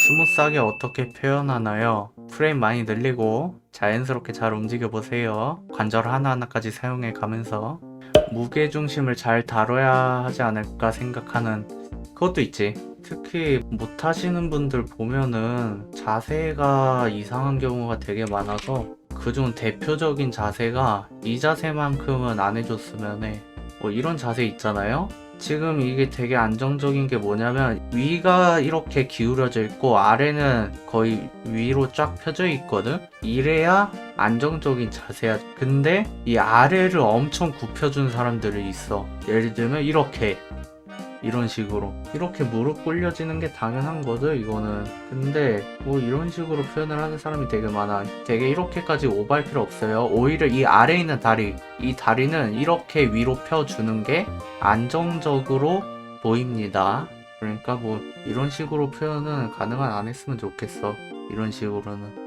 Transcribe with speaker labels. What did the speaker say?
Speaker 1: 스무스하게 어떻게 표현하나요? 프레임 많이 늘리고 자연스럽게 잘 움직여 보세요. 관절 하나하나까지 사용해 가면서 무게 중심을 잘 다뤄야 하지 않을까 생각하는 그것도 있지. 특히 못하시는 분들 보면은 자세가 이상한 경우가 되게 많아서 그중 대표적인 자세가 이 자세만큼은 안 해줬으면 해. 뭐 이런 자세 있잖아요. 지금 이게 되게 안정적인 게 뭐냐면 위가 이렇게 기울어져 있고 아래는 거의 위로 쫙 펴져 있거든. 이래야 안정적인 자세야. 근데 이 아래를 엄청 굽혀준 사람들이 있어. 예를 들면 이렇게 이런 식으로. 이렇게 무릎 꿇려지는 게 당연한 거죠 이거는. 근데 뭐 이런 식으로 표현을 하는 사람이 되게 많아. 되게 이렇게까지 오버할 필요 없어요. 오히려 이 아래에 있는 다리 이 다리는 이렇게 위로 펴주는 게 안정적으로 보입니다. 그러니까 뭐 이런 식으로 표현은 가능한 안 했으면 좋겠어. 이런 식으로는